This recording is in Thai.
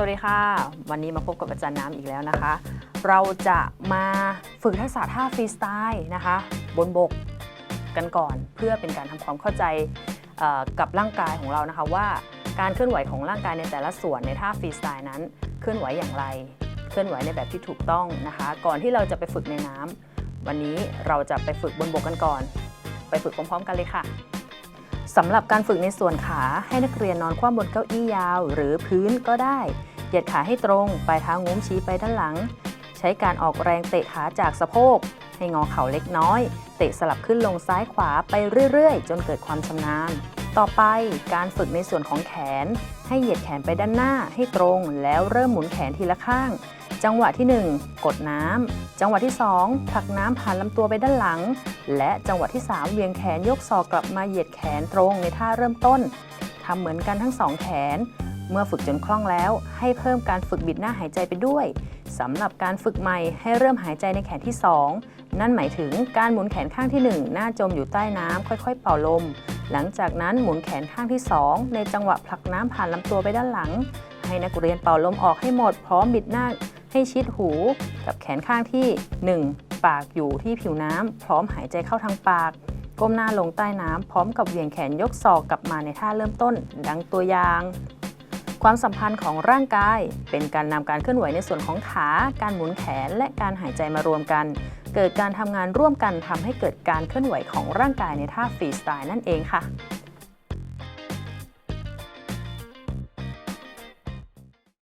วัสดีค่ะ วันนี้มาพบกับอาจารย์น้ำอีกแล้วนะคะ เราจะมาฝึกทักษะท่าฟรีสไตล์นะคะ บนบกกันก่อนเพื่อเป็นการทำความเข้าใจกับร่างกายของเรานะคะ ว่าการเคลื่อนไหวของร่างกายในแต่ละส่วนในท่าฟรีสไตล์นั้น เคลื่อนไหวอย่างไร เคลื่อนไหวในแบบที่ถูกต้องนะคะ ก่อนที่เราจะไปฝึกในน้ำวันนี้เราจะไปฝึกบนบกกันก่อน ไปฝึกพร้อมๆกันเลยค่ะ สำหรับการฝึกในส่วนขาให้นักเรียนนอนคว่ำบนเก้าอี้ยาว หรือพื้นก็ได้ เหยียดขาให้ตรง ปลายเท้างุ้มชี้ไปด้านหลัง ใช้การออกแรงเตะขาจากสะโพก ให้งอเข่าเล็กน้อย เตะสลับขึ้นลงซ้ายขวาไปเรื่อยๆ จนเกิดความชำนาญ ต่อไปการฝึกในส่วนของแขน ให้เหยียดแขนไปด้านหน้าให้ตรง แล้วเริ่มหมุนแขนทีละข้าง จังหวะที่ 1 กดน้ำจังหวะที่ 2 ผลักน้ำผ่านลำตัวไปด้านหลัง และจังหวะที่ 3 เวียงแขนยกศอกกลับมาเหยียดแขนตรงในท่าเริ่มต้นทำเหมือนกันทั้งสองแขน เมื่อฝึกจนคล่องแล้ว ให้เพิ่มการฝึกบิดหน้าหายใจไปด้วยสำหรับการฝึกใหม่ให้เริ่มหายใจในแขนที่ 2 นั่นหมายถึงการหมุนแขนข้างที่ 1 หน้าจมอยู่ใต้น้ำค่อยๆ เป่าลม หลังจากนั้นหมุนแขนข้างที่ 2 ในจังหวะผลักน้ำผ่านลำตัวไปด้านหลัง ให้นักเรียนเป่าลมออกให้หมดพร้อมบิดหน้า ให้ชิดหูกับแขนข้างที่ 1 ปากอยู่ที่ผิวน้ำพร้อมหายใจเข้าทางปาก ก้มหน้าลงใต้น้ำพร้อมกับเหวี่ยงแขนยกศอกกลับมาในท่าเริ่มต้น ดังตัวอย่าง ความสัมพันธ์ของร่างกาย เป็นการนำการเคลื่อนไหวในส่วนของขา การหมุนแขนและการหายใจมารวมกัน เกิดการทำงานร่วมกันทำให้เกิดการเคลื่อนไหวของร่างกายในท่าฟรีสไตล์นั่นเองค่ะ